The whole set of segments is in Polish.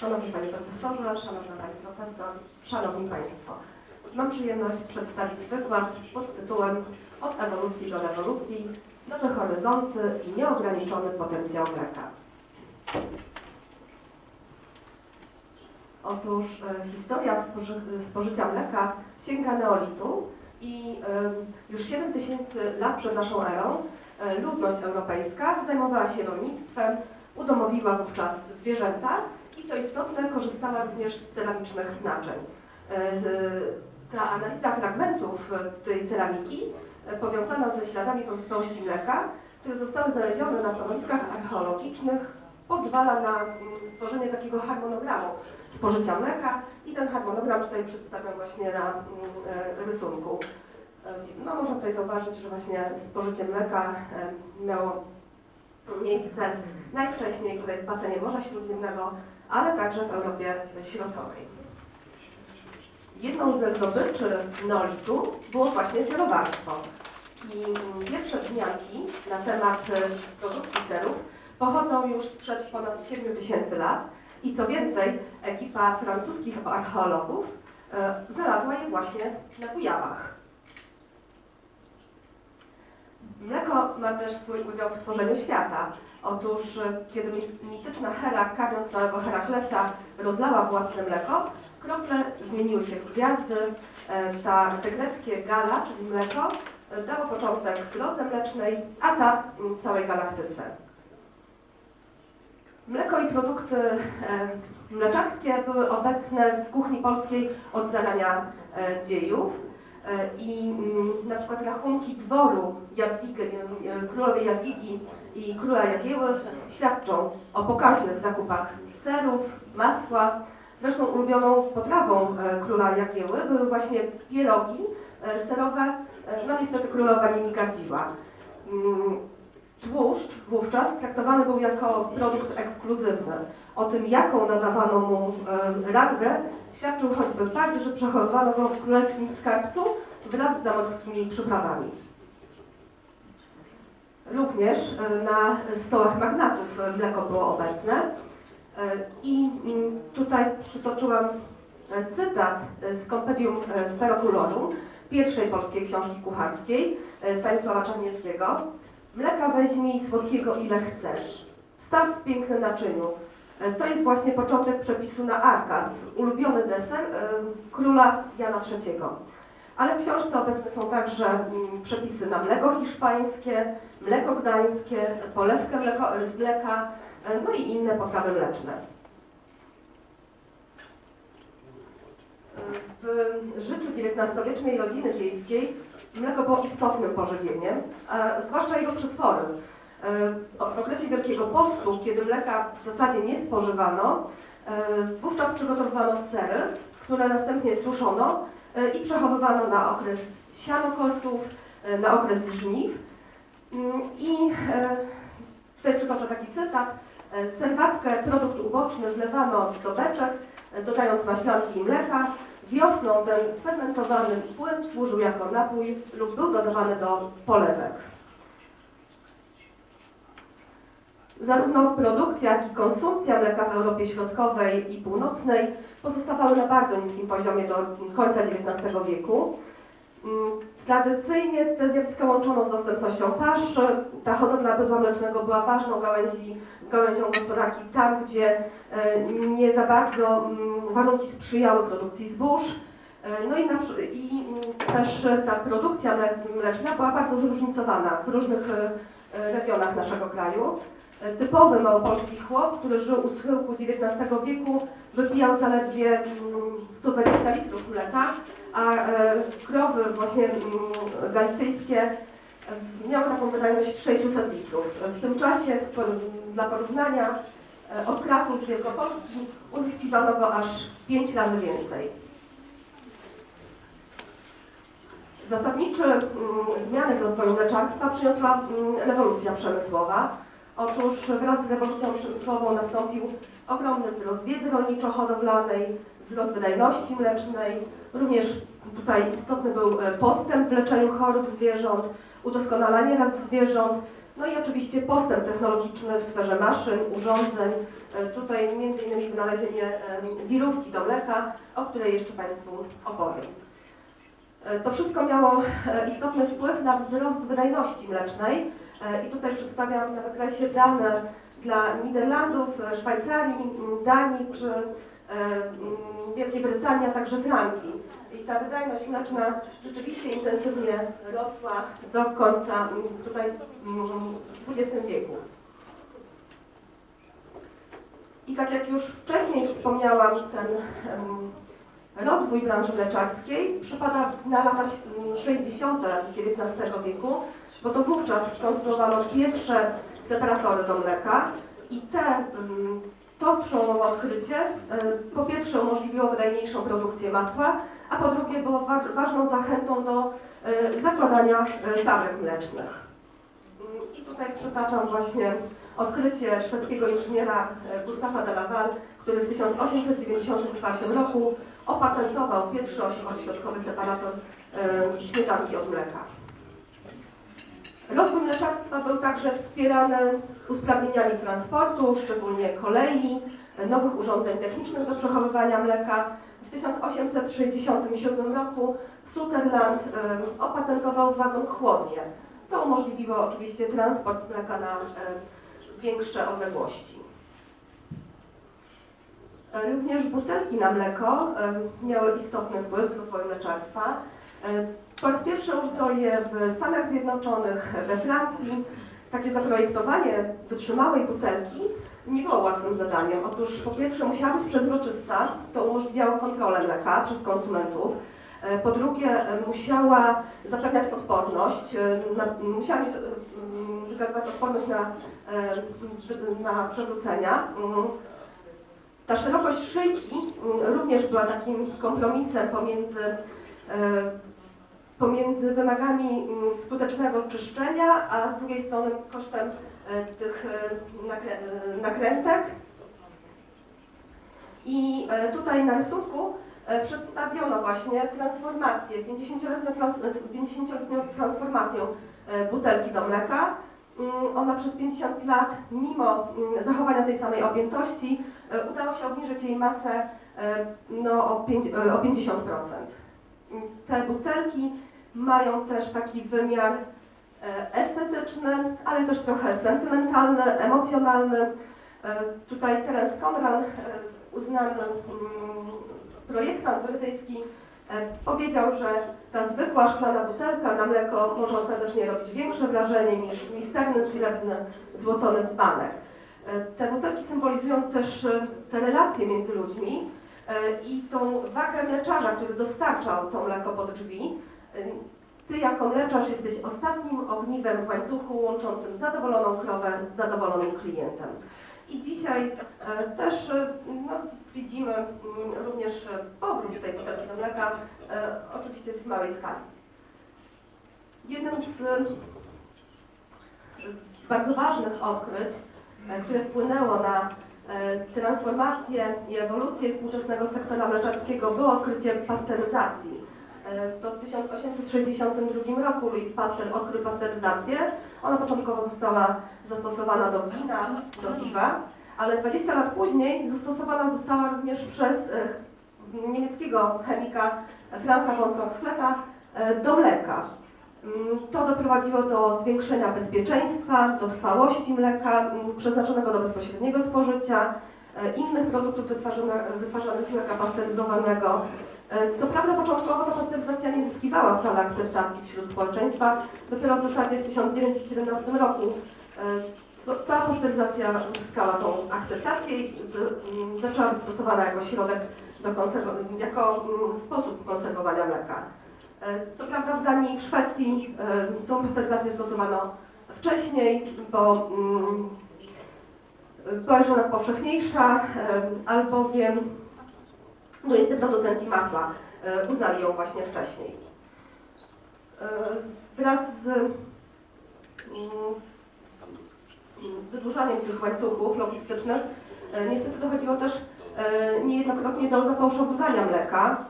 Szanowny Panie Profesorze, Szanowna Pani Profesor, Szanowni Państwo. Mam przyjemność przedstawić wykład pod tytułem Od ewolucji do rewolucji, nowe horyzonty i nieograniczony potencjał mleka. Otóż e, historia spoży, spożycia mleka sięga neolitu i e, już 7 tysięcy lat przed naszą erą e, ludność europejska zajmowała się rolnictwem, udomowiła wówczas zwierzęta co istotne korzystała również z ceramicznych naczyń. E, Ta analiza fragmentów tej ceramiki e, powiązana ze śladami pozostałości mleka, które zostały znalezione na stanowiskach archeologicznych, pozwala na mm, stworzenie takiego harmonogramu spożycia mleka i ten harmonogram tutaj przedstawiam właśnie na mm, e, rysunku. No można tutaj zauważyć, że właśnie spożycie mleka miało miejsce najwcześniej tutaj w basenie Morza Śródziemnego, ale także w Europie Środkowej. Jedną ze zdobyczy neolitu było właśnie serowarstwo. I pierwsze wzmianki na temat e, produkcji serów pochodzą już sprzed ponad 7 tysięcy lat i co więcej, ekipa francuskich archeologów e, znalazła je właśnie na Kujawach. Mleko ma też swój udział w tworzeniu świata. Otóż, e, kiedy mi- mityczna Hera, karmiąc małego Heraklesa, rozlała własne mleko, krople zmieniły się w gwiazdy. E, Ta, te greckie gala, czyli mleko, e, dało początek drodze mlecznej, a ta całej galaktyce. Mleko i produkty mleczarskie były obecne w kuchni polskiej od zarania dziejów. E, I mm, na przykład rachunki dworu Jadwigi, e, królowej Jadwigi i króla Jagieły świadczą o pokaźnych zakupach serów, masła. Zresztą ulubioną potrawą e, króla Jagieły były właśnie pierogi e, serowe. E, No niestety królowa nimi gardziła. Tłuszcz wówczas traktowany był jako produkt ekskluzywny. O tym, jaką nadawano mu e, rangę, świadczył choćby fakt, że przechowywano go w królewskim skarbcu wraz z zamorskimi przyprawami. Również e, na stołach magnatów e, mleko było obecne. I mm, tutaj przytoczyłam cytat z kompendium Feroculurum, pierwszej polskiej książki kucharskiej Stanisława Czarnieckiego. Mleka weźmij słodkiego ile chcesz. Wstaw w piękne naczyniu. E, To jest właśnie początek przepisu na arkas, ulubiony deser e, króla Jana III. Ale w książce obecne są także mm, przepisy na mleko hiszpańskie, mleko gdańskie, polewkę mleko, z mleka, e, no i inne potrawy mleczne. W życiu XIX-wiecznej rodziny wiejskiej mleko było istotnym pożywieniem, a zwłaszcza jego przetwory. E, W okresie Wielkiego Postu, kiedy mleka w zasadzie nie spożywano, e, wówczas przygotowywano sery, które następnie suszono e, i przechowywano na okres sianokosów, na okres żniw. Mm, I tutaj przytoczę taki cytat. Serwatkę, produkt uboczny, wlewano do beczek, dodając maślanki i mleka. Wiosną ten sfermentowany płyn służył jako napój lub był dodawany do polewek. Zarówno produkcja, jak i konsumpcja mleka w Europie Środkowej i Północnej pozostawały na bardzo niskim poziomie do końca XIX wieku. Mm, Tradycyjnie te zjawiska łączono z dostępnością pasz. Ta hodowla bydła mlecznego była ważną gałęzi, gałęzią gospodarki tam, gdzie e, nie za bardzo mm, warunki sprzyjały produkcji zbóż. E, No i, na, i mm, też ta produkcja mle- mleczna była bardzo zróżnicowana w różnych e, regionach naszego kraju. Typowy małopolski chłop, który żył u schyłku XIX wieku, wypijał zaledwie mm, 120 litrów mleka, a e, krowy właśnie mm, galicyjskie e, miały taką wydajność 600 litrów. W tym czasie, dla porównania, e, od krasu z Wielkopolski uzyskiwano go aż 5 razy więcej. Zasadnicze mm, zmiany w rozwoju mleczarstwa przyniosła mm, rewolucja przemysłowa. Otóż wraz z rewolucją przemysłową nastąpił ogromny wzrost wiedzy rolniczo-hodowlanej, wzrost wydajności mlecznej. Również tutaj istotny był e, postęp w leczeniu chorób zwierząt, udoskonalanie ras zwierząt. No i oczywiście postęp technologiczny w sferze maszyn, urządzeń. E, Tutaj innymi wynalezienie wirówki do mleka, o której jeszcze Państwu opowiem. E, To wszystko miało istotny wpływ na wzrost wydajności mlecznej i tutaj przedstawiam na wykresie dane dla Niderlandów, Szwajcarii, Danii czy Wielkiej Brytanii, a także Francji. I ta wydajność mleczna rzeczywiście intensywnie rosła do końca m, tutaj m, XX wieku. I tak jak już wcześniej wspomniałam, ten rozwój branży mleczarskiej przypada na lata mm, 60. XIX wieku, bo to wówczas skonstruowano pierwsze separatory do mleka i te, mm, to przełomowe odkrycie e, po pierwsze umożliwiło wydajniejszą produkcję masła, a po drugie było wa ważną zachętą do e, zakładania e, stawek mlecznych. Mm, I tutaj przytaczam właśnie odkrycie szwedzkiego inżyniera Gustafa de Laval, który w 1894 roku opatentował pierwszy ośrodkowy separator śmietanki od mleka. Rozwój mleczarstwa był także wspierany usprawnieniami transportu, szczególnie kolei, nowych urządzeń technicznych do przechowywania mleka. W 1867 roku Sutherland opatentował wagon chłodnie. To umożliwiło oczywiście transport mleka na większe odległości. Również butelki na mleko miały istotny wpływ w rozwoju mleczarstwa. Po raz pierwszy użyto je w Stanach Zjednoczonych, we Francji. Takie zaprojektowanie wytrzymałej butelki nie było łatwym zadaniem. Otóż po pierwsze musiała być przezroczysta, to umożliwiało kontrolę mleka przez konsumentów. E, Po drugie musiała zapewniać odporność, e, na, musiała mieć, e, mm, wykazywać odporność na, na przewrócenia. Mm. Ta szerokość szyjki mm, również była takim kompromisem pomiędzy, pomiędzy wymagami mm, skutecznego czyszczenia, a z drugiej strony kosztem e, tych e, e, nakrętek. I tutaj na rysunku przedstawiono właśnie transformację, 50-letnią trans, 50-letnią transformację butelki do mleka. Mm, Ona przez 50 lat, mimo mm, zachowania tej samej objętości, udało się obniżyć jej masę no, o, pięć- e, o 50%. Mm, Te butelki mają też taki wymiar e, estetyczny, ale też trochę sentymentalny, emocjonalny. E, Tutaj Terence Conran, e, uznany mm, projektant brytyjski, powiedział, że ta zwykła szklana butelka na mleko może ostatecznie robić większe wrażenie niż misterny, srebrny, złocony dzbanek. Te butelki symbolizują też te relacje między ludźmi i tą wagę mleczarza, który dostarczał to mleko pod drzwi. Ty jako mleczarz jesteś ostatnim ogniwem w łańcuchu łączącym zadowoloną krowę z zadowolonym klientem. I dzisiaj e, też e, no, widzimy mm, również e, powrót tej butelki do mleka, oczywiście w małej skali. Jednym z bardzo ważnych odkryć, które wpłynęło na transformację i ewolucję współczesnego sektora mleczarskiego było odkrycie pasteryzacji. E, To w 1862 roku Louis Pasteur odkrył pasteryzację. Ona początkowo została zastosowana do wina, do piwa, ale 20 lat później zastosowana została również przez e, niemieckiego chemika Franza von Soxhleta e, do mleka. Mm, To doprowadziło do zwiększenia bezpieczeństwa, do trwałości mleka mm, przeznaczonego do bezpośredniego spożycia, innych produktów wytwarzane- wytwarzanych z mleka pasteryzowanego. E, Co prawda początkowo ta pasteryzacja nie zyskiwała wcale akceptacji wśród społeczeństwa. Dopiero w zasadzie w 1917 roku e, ta pasteryzacja uzyskała tą akceptację i z, m, zaczęła być stosowana jako środek do jako m, sposób konserwowania mleka. E, Co prawda w Danii i w Szwecji tą pasteryzację stosowano wcześniej, bo mm, była już ona powszechniejsza, albowiem no niestety producenci masła e, uznali ją właśnie wcześniej. E, Wraz z, mm, z, z wydłużaniem tych łańcuchów logistycznych e, niestety dochodziło też niejednokrotnie do zafałszowywania mleka.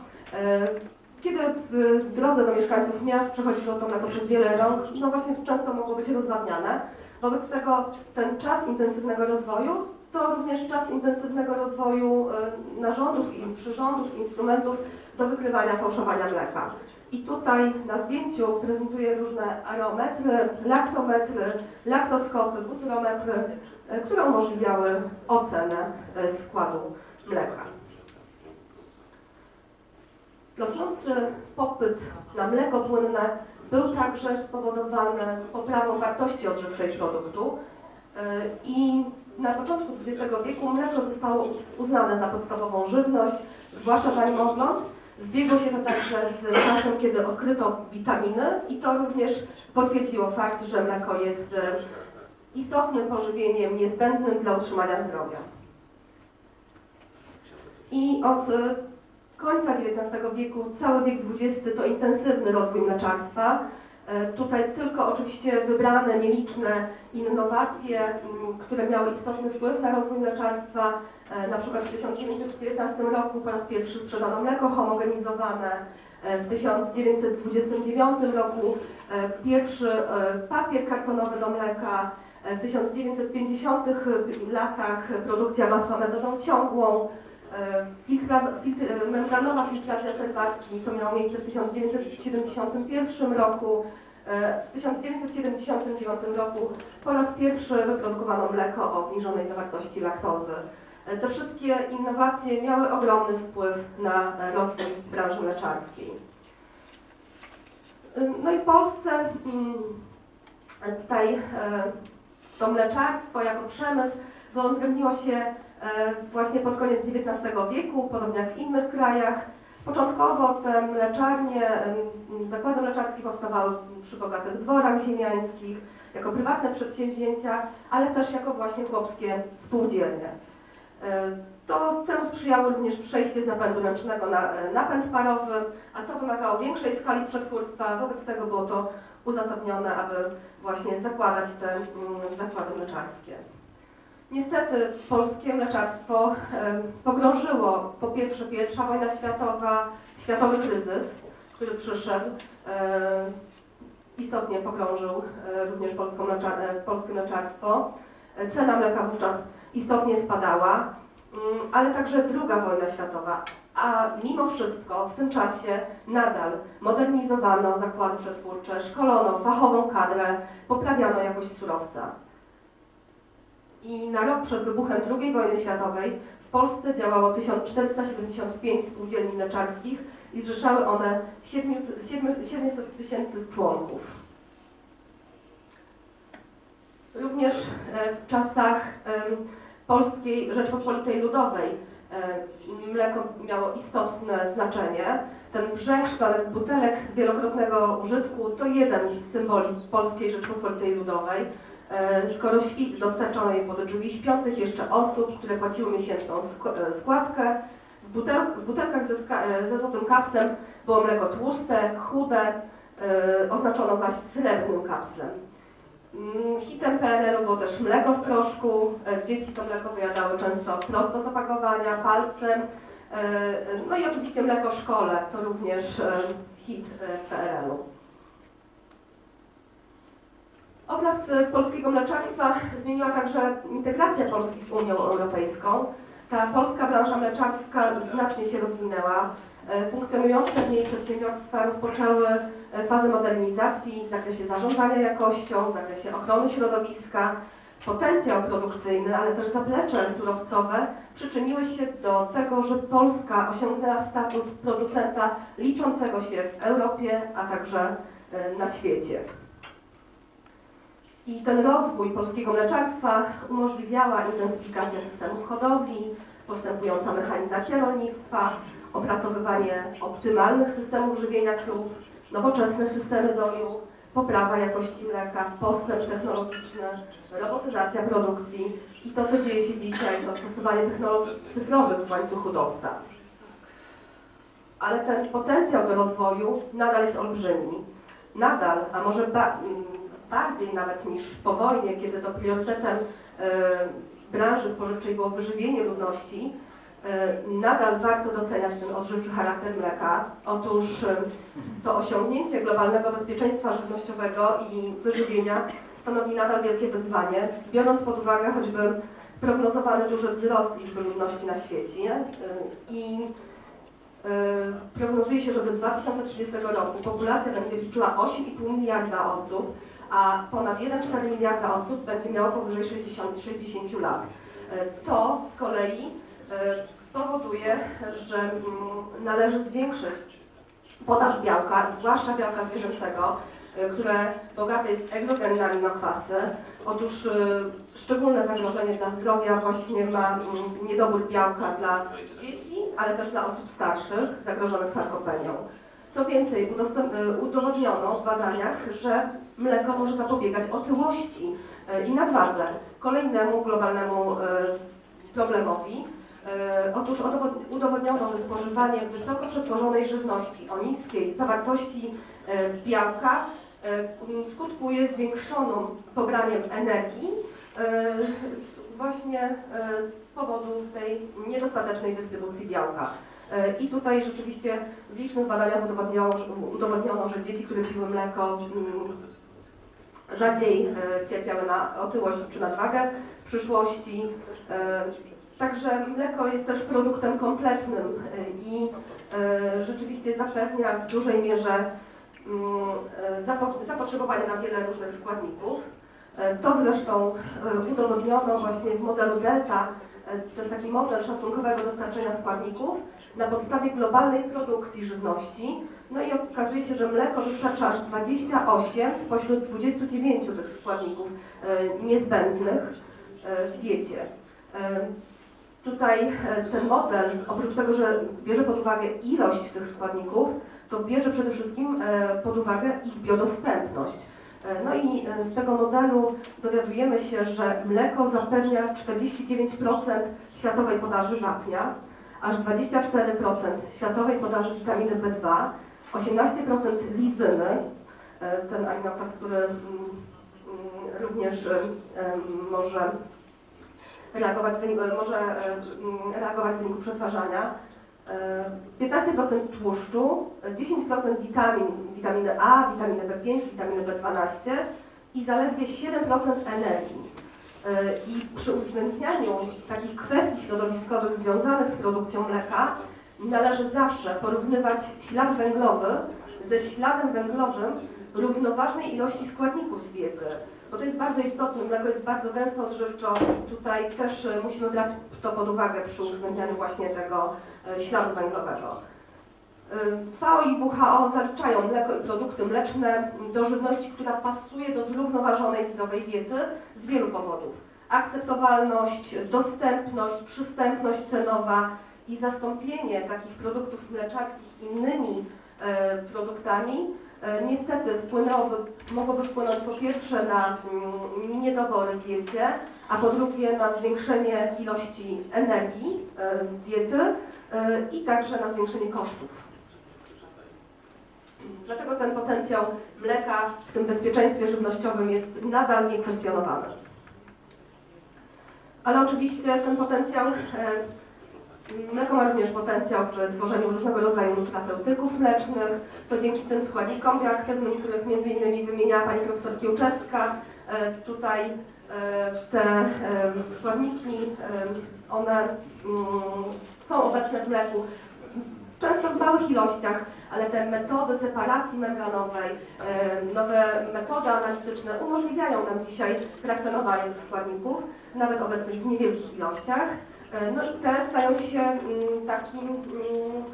Kiedy w drodze do mieszkańców miast przechodziło to mleko przez wiele rąk, no właśnie często mogło być rozwadniane. Wobec tego ten czas intensywnego rozwoju to również czas intensywnego rozwoju y, narządów i przyrządów, instrumentów do wykrywania fałszowania mleka. I tutaj na zdjęciu prezentuję różne arometry, laktometry, laktoskopy, butyrometry, y, które umożliwiały ocenę y, składu mleka. Rosnący popyt na mleko płynne był także spowodowany poprawą wartości odżywczej produktu i na początku XX wieku mleko zostało uznane za podstawową żywność, zwłaszcza niemowląt. Zbiegło się to także z czasem, kiedy odkryto witaminy i to również potwierdziło fakt, że mleko jest y, istotnym pożywieniem niezbędnym dla utrzymania zdrowia. I od y, końca XIX wieku, cały wiek XX to intensywny rozwój mleczarstwa. E, Tutaj tylko oczywiście wybrane, nieliczne innowacje, które miały istotny wpływ na rozwój mleczarstwa. E, Na przykład w 1919 roku po raz pierwszy sprzedano mleko homogenizowane. E, W 1929 roku pierwszy papier kartonowy do mleka. W 1950 latach produkcja masła metodą ciągłą. Membranowa filtracja serwatki, to miało miejsce w 1971 roku. E, W 1979 roku po raz pierwszy wyprodukowano mleko o obniżonej zawartości laktozy. E, Te wszystkie innowacje miały ogromny wpływ na rozwój branży mleczarskiej. E, No i w Polsce mm, tutaj to mleczarstwo jako przemysł wyodrębniło się e, właśnie pod koniec XIX wieku, podobnie jak w innych krajach. Początkowo te mleczarnie, zakłady mleczarskie powstawały przy bogatych dworach ziemiańskich, jako prywatne przedsięwzięcia, ale też jako właśnie chłopskie spółdzielnie. E, To temu sprzyjało również przejście z napędu ręcznego na e, napęd parowy, a to wymagało większej skali przetwórstwa, wobec tego było to uzasadnione, aby właśnie zakładać te mm, zakłady mleczarskie. Niestety polskie mleczarstwo pogrążyło po pierwsze pierwsza wojna światowa, światowy kryzys, który przyszedł, istotnie pogrążył również polską polskie mleczarstwo. Cena mleka wówczas istotnie spadała, mm, ale także druga wojna światowa. A mimo wszystko w tym czasie nadal modernizowano zakłady przetwórcze, szkolono fachową kadrę, poprawiano jakość surowca. I na rok przed wybuchem II wojny światowej w Polsce działało 1475 spółdzielni mleczarskich i zrzeszały one 7 7 700 tysięcy członków. Również e, w czasach Polskiej Rzeczpospolitej Ludowej mleko miało istotne znaczenie. Ten brzeg szklanych butelek wielokrotnego użytku to jeden z symboli Polskiej Rzeczpospolitej Ludowej. E, Skoro świt dostarczono jej pod drzwi śpiących jeszcze osób, które płaciły miesięczną e, składkę, w, butel w butelkach ze, e, ze złotym kapslem było mleko tłuste, chude, oznaczono zaś srebrnym kapslem. Mm, Hitem PRL-u było też mleko w proszku. Dzieci to mleko wyjadały często prosto z opakowania, palcem. No i oczywiście mleko w szkole to również hit PRL-u. Obraz e, polskiego mleczarstwa zmieniła także integracja Polski z Unią Europejską. Ta polska branża mleczarska znacznie się rozwinęła. E, Funkcjonujące w niej przedsiębiorstwa rozpoczęły e, fazę modernizacji w zakresie zarządzania jakością, w zakresie ochrony środowiska. Potencjał produkcyjny, ale też zaplecze surowcowe przyczyniły się do tego, że Polska osiągnęła status producenta liczącego się w Europie, a także na świecie. I ten rozwój polskiego mleczarstwa umożliwiała intensyfikacja systemów hodowli, postępująca mechanizacja rolnictwa, opracowywanie optymalnych systemów żywienia krów, nowoczesne systemy doju, poprawa jakości mleka, postęp technologiczny, robotyzacja produkcji i to, co dzieje się dzisiaj, to stosowanie technologii cyfrowych w łańcuchu dostaw. Ale ten potencjał do rozwoju nadal jest olbrzymi. Nadal, a może bardziej nawet niż po wojnie, kiedy to priorytetem e, branży spożywczej było wyżywienie ludności, E, Nadal warto doceniać ten odżywczy charakter mleka. Otóż e, to osiągnięcie globalnego bezpieczeństwa żywnościowego i wyżywienia stanowi nadal wielkie wyzwanie, biorąc pod uwagę choćby prognozowany duży wzrost liczby ludności na świecie i prognozuje się, że do 2030 roku populacja będzie liczyła 8,5 miliarda osób, a ponad 1,4 miliarda osób będzie miało powyżej 60, 60 lat. E, To z kolei e, powoduje, że mm, należy zwiększyć podaż białka, zwłaszcza białka zwierzęcego, e, które bogate jest egzogenne aminokwasy. Otóż e, szczególne zagrożenie dla zdrowia właśnie ma mm, niedobór białka dla dzieci, ale też dla osób starszych zagrożonych sarkopenią. Co więcej, udowodniono w badaniach, że mleko może zapobiegać otyłości e, i nadwadze. Kolejnemu globalnemu e, problemowi. E, Otóż udowod- udowodniono, że spożywanie wysoko przetworzonej żywności o niskiej zawartości białka skutkuje zwiększoną pobraniem energii właśnie z powodu tej niedostatecznej dystrybucji białka. I tutaj rzeczywiście w licznych badaniach udowodniono, że- udowodniono, że dzieci, które piły mleko, mm, rzadziej e, cierpiały na otyłość czy nadwagę w przyszłości. E, Także mleko jest też produktem kompletnym e, i rzeczywiście zapewnia w dużej mierze mm, zapo- zapotrzebowanie na wiele różnych składników. To zresztą udowodniono właśnie w modelu Delta. To jest taki model szacunkowego dostarczenia składników na podstawie globalnej produkcji żywności. No i okazuje się, że mleko dostarcza aż 28 spośród 29 tych składników e, niezbędnych e, w diecie. E, Tutaj ten model, oprócz tego, że bierze pod uwagę ilość tych składników, to bierze przede wszystkim pod uwagę ich biodostępność. No i z tego modelu dowiadujemy się, że mleko zapewnia 49% światowej podaży wapnia, aż 24% światowej podaży witaminy B2, 18% lizyny, e, ten aminokwas, który mm, mm, również e, może reagować w wyniku, może e, reagować w wyniku przetwarzania. E, 15% tłuszczu, e, 10% witamin, witaminy A, witaminy B5, witaminy B12 i zaledwie 7% energii. I przy uwzględnianiu takich kwestii środowiskowych związanych z produkcją mleka należy zawsze porównywać ślad węglowy ze śladem węglowym równoważnej ilości składników z diety. Bo to jest bardzo istotne, mleko jest bardzo gęsto odżywczo tutaj też e, musimy brać to pod uwagę przy uwzględnianiu właśnie tego e, śladu węglowego. E, FAO i WHO zaliczają mleko i produkty mleczne do żywności, która pasuje do zrównoważonej, zdrowej diety z wielu powodów. Akceptowalność, dostępność, przystępność cenowa i zastąpienie takich produktów mleczarskich innymi e, produktami e, niestety wpłynęłoby, mogłoby wpłynąć po pierwsze na mm, niedobory w diecie, a po drugie na zwiększenie ilości energii e, diety i także na zwiększenie kosztów. Dlatego ten potencjał mleka w tym bezpieczeństwie żywnościowym jest nadal niekwestionowany. Ale oczywiście ten potencjał, mleko ma również potencjał w tworzeniu różnego rodzaju nutraceutyków mlecznych. To dzięki tym składnikom bioaktywnym, których między innymi wymieniała pani profesor Kiełczewska, e, tutaj e, te e, składniki, one mm, są obecne w mleku często w małych ilościach, ale te metody separacji membranowej, nowe metody analityczne umożliwiają nam dzisiaj frakcjonowanie tych składników, nawet obecnych w niewielkich ilościach. E, No i te stają się mm, takim mm,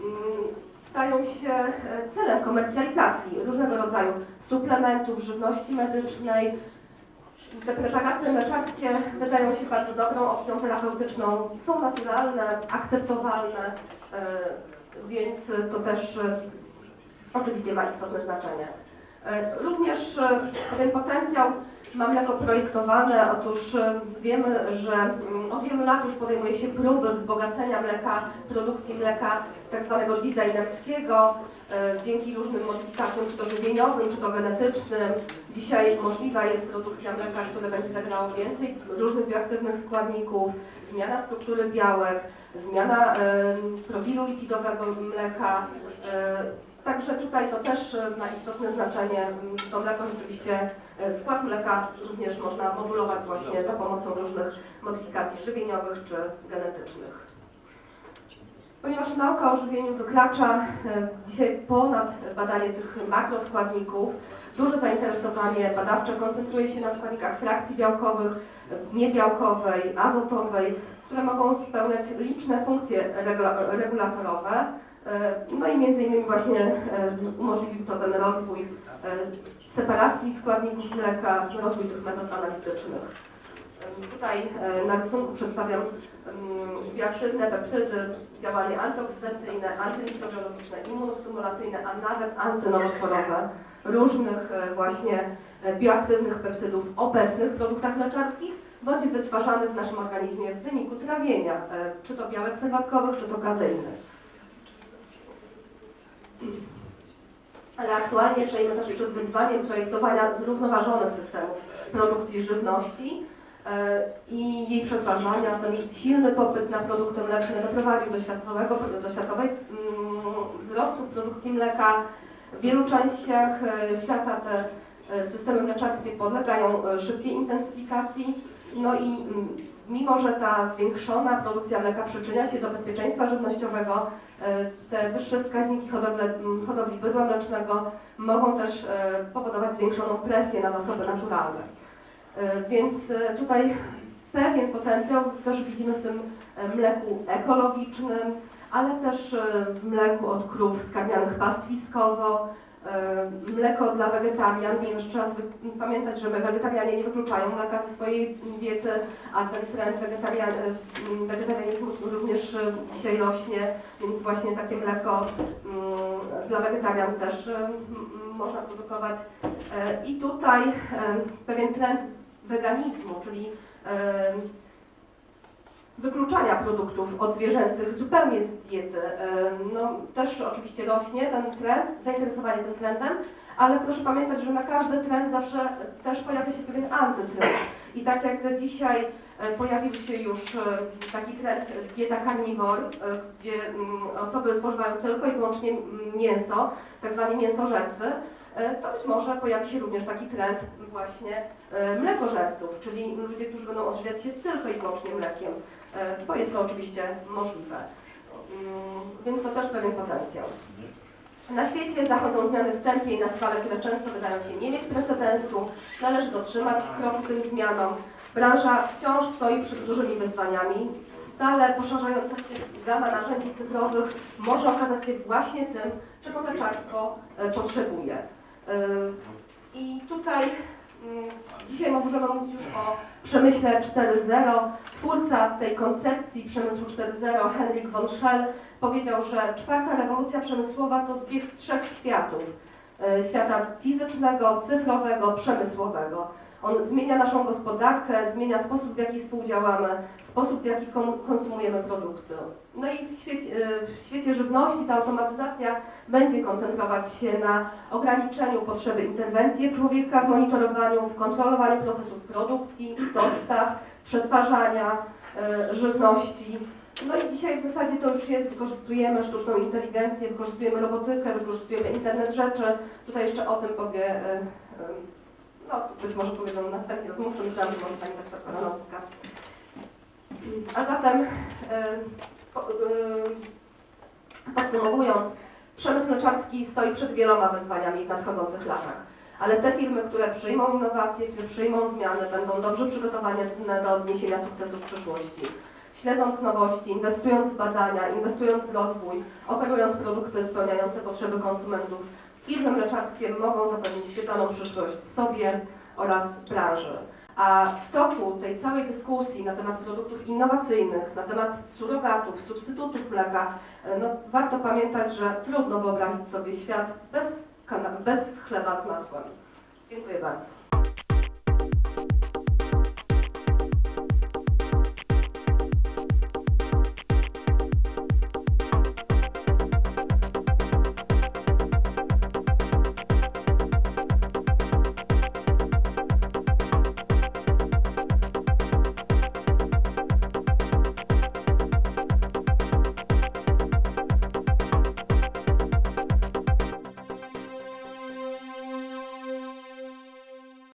mm, stają się e, celem komercjalizacji różnego rodzaju suplementów, żywności medycznej. Te preparaty mleczarskie wydają się bardzo dobrą opcją terapeutyczną, są naturalne, akceptowalne, e, więc to też oczywiście ma istotne znaczenie. Również pewien potencjał ma mleko projektowane? Otóż e, wiemy, że mm, od wielu lat już podejmuje się próby wzbogacenia mleka, produkcji mleka tak zwanego designerskiego, e, dzięki różnym modyfikacjom, czy to żywieniowym, czy to genetycznym. Dzisiaj możliwa jest produkcja mleka, które będzie zawierało więcej różnych bioaktywnych składników, zmiana struktury białek, zmiana e, profilu lipidowego mleka. Także tutaj to też e, ma istotne znaczenie. To mleko rzeczywiście, e, skład mleka również można modulować właśnie za pomocą różnych modyfikacji żywieniowych czy genetycznych. Ponieważ nauka o żywieniu wykracza e, dzisiaj ponad badanie tych makroskładników, duże zainteresowanie badawcze koncentruje się na składnikach frakcji białkowych, niebiałkowej, azotowej, które mogą spełniać liczne funkcje regula- regulatorowe. E, No i między innymi właśnie e, umożliwił to ten rozwój e, separacji składników mleka, rozwój tych metod analitycznych. Tutaj na rysunku przedstawiam bioaktywne peptydy, działanie antyoksydacyjne, antymikrobiologiczne, immunostymulacyjne, a nawet antynowotworowe różnych właśnie bioaktywnych peptydów obecnych w produktach mleczarskich bądź wytwarzanych w naszym organizmie w wyniku trawienia, czy to białek serwatkowych, czy to kazeiny. Ale aktualnie stoimy też przed wyzwaniem projektowania zrównoważonych systemów produkcji żywności e, i jej przetwarzania. Ten silny popyt na produkty mleczne doprowadził do, światowego, do światowej mm, wzrostu produkcji mleka. W wielu częściach e, świata te e, systemy mleczarskie podlegają szybkiej intensyfikacji. No i mm, mimo, że ta zwiększona produkcja mleka przyczynia się do bezpieczeństwa żywnościowego, e, te wyższe wskaźniki hodowle, hodowli bydła mlecznego mogą też e, powodować zwiększoną presję na zasoby naturalne. E, Więc tutaj pewien potencjał też widzimy w tym mleku ekologicznym, ale też w mleku od krów skarmianych pastwiskowo, mleko dla wegetarian, ponieważ trzeba pamiętać, że wegetarianie nie wykluczają mleka swojej diety, a ten trend wegetarian, m, wegetarianizmu również e, dzisiaj rośnie, więc właśnie takie mleko dla wegetarian też e, można produkować. E, I tutaj e, pewien trend weganizmu, czyli e, wykluczania produktów odzwierzęcych zupełnie z diety. E, No, też oczywiście rośnie ten trend, zainteresowanie tym trendem, ale proszę pamiętać, że na każdy trend zawsze też pojawia się pewien antytrend. I tak jak dzisiaj e, pojawił się już e, taki trend dieta carnivore, gdzie mm, osoby spożywają tylko i wyłącznie mięso, tak zwani mięsożercy, to być może pojawi się również taki trend właśnie mlekożerców, czyli ludzie, którzy będą odżywiać się tylko i wyłącznie mlekiem, bo jest to oczywiście możliwe. Mm, Więc to też pewien potencjał. Na świecie zachodzą zmiany w tempie i na skalę, które często wydają się nie mieć precedensu. Należy dotrzymać kroku tym zmianom. Branża wciąż stoi przed dużymi wyzwaniami. Stale poszerzająca się gama narzędzi cyfrowych może okazać się właśnie tym, czego mleczarstwo e, potrzebuje. E, I tutaj dzisiaj możemy mówić już o przemyśle 4.0. Twórca tej koncepcji przemysłu 4.0, Henrik von Schell, powiedział, że czwarta rewolucja przemysłowa to zbieg trzech światów. E, Świata fizycznego, cyfrowego, przemysłowego. On zmienia naszą gospodarkę, zmienia sposób, w jaki współdziałamy, sposób, w jaki kon- konsumujemy produkty. No i w świecie, e, w świecie żywności ta automatyzacja będzie koncentrować się na ograniczeniu potrzeby interwencji człowieka w monitorowaniu, w kontrolowaniu procesów produkcji, dostaw, przetwarzania e, żywności. No i dzisiaj w zasadzie to już jest, wykorzystujemy sztuczną inteligencję, wykorzystujemy robotykę, wykorzystujemy internet rzeczy. Tutaj jeszcze o tym powie, no być może powiedzą następnie rozmówcy, myślałam, że może Pani doktor Koronowska. A zatem e, e, podsumowując, przemysł mleczarski stoi przed wieloma wyzwaniami w nadchodzących latach. Ale te firmy, które przyjmą innowacje, które przyjmą zmiany, będą dobrze przygotowane do odniesienia sukcesu w przyszłości. Śledząc nowości, inwestując w badania, inwestując w rozwój, oferując produkty spełniające potrzeby konsumentów, firmy mleczarskie mogą zapewnić świetlaną przyszłość sobie oraz branży. A w toku tej całej dyskusji na temat produktów innowacyjnych, na temat surogatów, substytutów mleka, e, no, warto pamiętać, że trudno wyobrazić sobie świat bez, bez chleba z masłem. Dziękuję bardzo.